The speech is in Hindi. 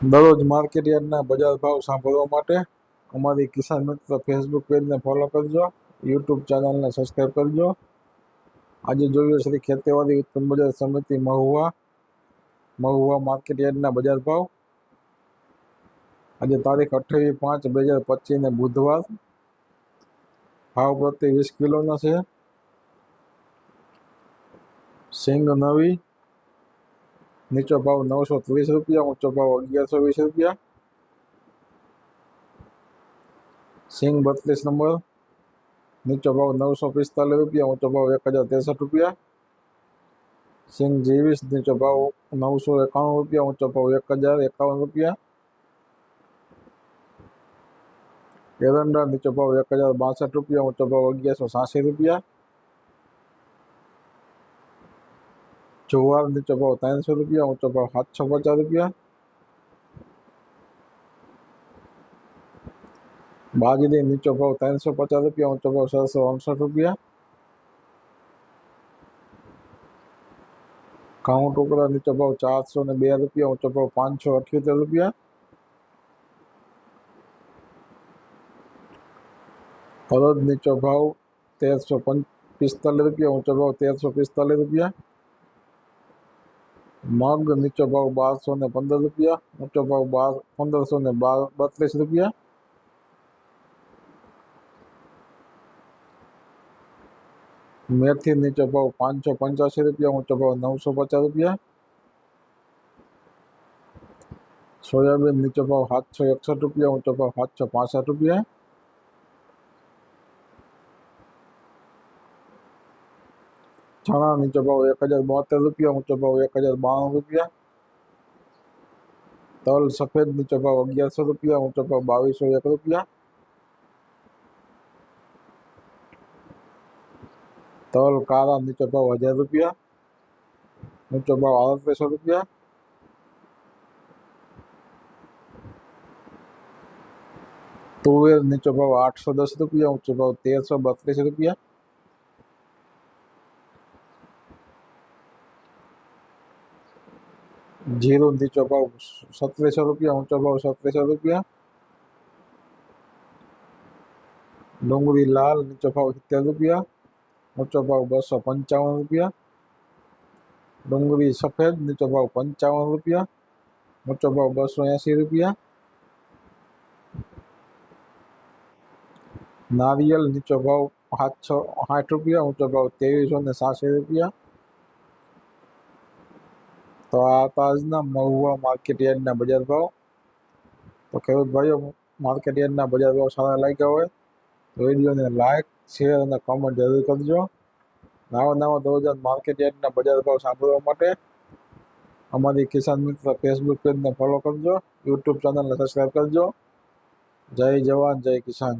દરરોજ માર્કેટ યાર્ડના બજાર ભાવ સાંભળવા માટે અમારી કિસાન મિત્ર ફેસબુક પેજને ફોલો કરજો યુટ્યુબ ચેનલને સબસ્ક્રાઈબ કરજો. આજે જોઈએ શ્રી ખેતીવાડી ઉત્પન્ન બજાર સમિતિ મહુવા મહુવા માર્કેટ યાર્ડના બજાર ભાવ. આજે તારીખ અઠ્યાવીસ પાંચ બે હજાર પચીસને બુધવાર. ભાવ પ્રતિ વીસ કિલોના છે. સિંગ નવી નીચો ભાવ નવસો ત્રીસ રૂપિયા ઊંચો ભાવ અગિયારસો વીસ રૂપિયા સિંગ બત્રીસ નંબર નીચો ભાવ નવસો પિસ્તાલીસ રૂપિયા ઊંચો ભાવ એક હજાર ત્રેસઠ રૂપિયા સિંગ જેવીસ નીચો ભાવ નવસો એકાણું રૂપિયા ઊંચો ભાવ એક હજાર એકાવન રૂપિયા એરંડા નીચો ભાવ એક હજાર બાસઠ રૂપિયા ઊંચો ભાવ અગિયારસો સાસી રૂપિયા चौवालीस चौपाव तीन सौ रुपया और चौपाव हाथ सौ चार रुपया। भागी नीचो भाव तीन सौ पचास रुपया और भाव सात सौ अड़सठ रुपया। घऊँ टुकड़ा नीचो भाव चार सौ ने बे रुपया और भाव पाँच सौ अठ्योतेर रुपया। हलद नीचो भाव तेर सौ पिस्तालीस रुपया ऊंचो भाव तेर सौ पिस्तालीस रुपया। मग नीचो भाव बारह सौ ने पंद्रह रुपया ऊंचो भाव बार पंद्रह सौ ने बार, बत्तीस रुपया। मेथी नीचो भाव पाँच सौ पंचासी रुपया ऊंचो भाव नौ सौ पचास रुपया। सोयाबीन नीचो भाव सात सौ इकसठ रुपया ऊंचो भाव सात सौ पांसठ रुपया। ચણા નીચો ભાવ એક હજાર બોતેર રૂપિયા ઊંચો ભાવ એક હજાર બાણું રૂપિયા તલ સફેદ નીચો ભાવ અગિયારસો રૂપિયા ઊંચો ભાવ બાવીસો એક રૂપિયા તલ કાળા નીચો ભાવ હજાર રૂપિયા ઊંચો ભાવ આડત્રીસો રૂપિયા તુવેર નીચો ભાવ આઠસો દસ રૂપિયા ઊંચો ભાવ તેરસો બત્રીસ રૂપિયા જીરું નીચો ભાવ સત્રીસો રૂપિયા ઊંચો ભાવ સત્રીસો રૂપિયા ડુંગળી લાલ નીચો ભાવ સિત્તેર રૂપિયા ઊંચો ભાવ બસો પંચાવન રૂપિયા ડુંગળી સફેદ નીચો ભાવ પંચાવન રૂપિયા ઊંચો ભાવ બસો એંસી રૂપિયા નારિયેલ નીચો ભાવ સાતસો સાઠ રૂપિયા ઊંચો ભાવ ત્રેવીસો ને સાસી રૂપિયા તો આ હતા આજના મહુવા માર્કેટ યાર્ડના બજાર ભાવ. તો ખેડૂત ભાઈઓ માર્કેટ યાર્ડના બજાર ભાવ સારા લાગ્યા હોય તો વિડીયોને લાઈક શેર અને કોમેન્ટ જરૂર કરજો. નવા નવા દરરોજ માર્કેટ યાર્ડના બજાર ભાવ સાંભળવા માટે અમારી કિસાન મિત્ર ફેસબુક પેજને ફોલો કરજો યુટ્યુબ ચેનલને સબસ્ક્રાઈબ કરજો. જય જવાન, જય કિસાન.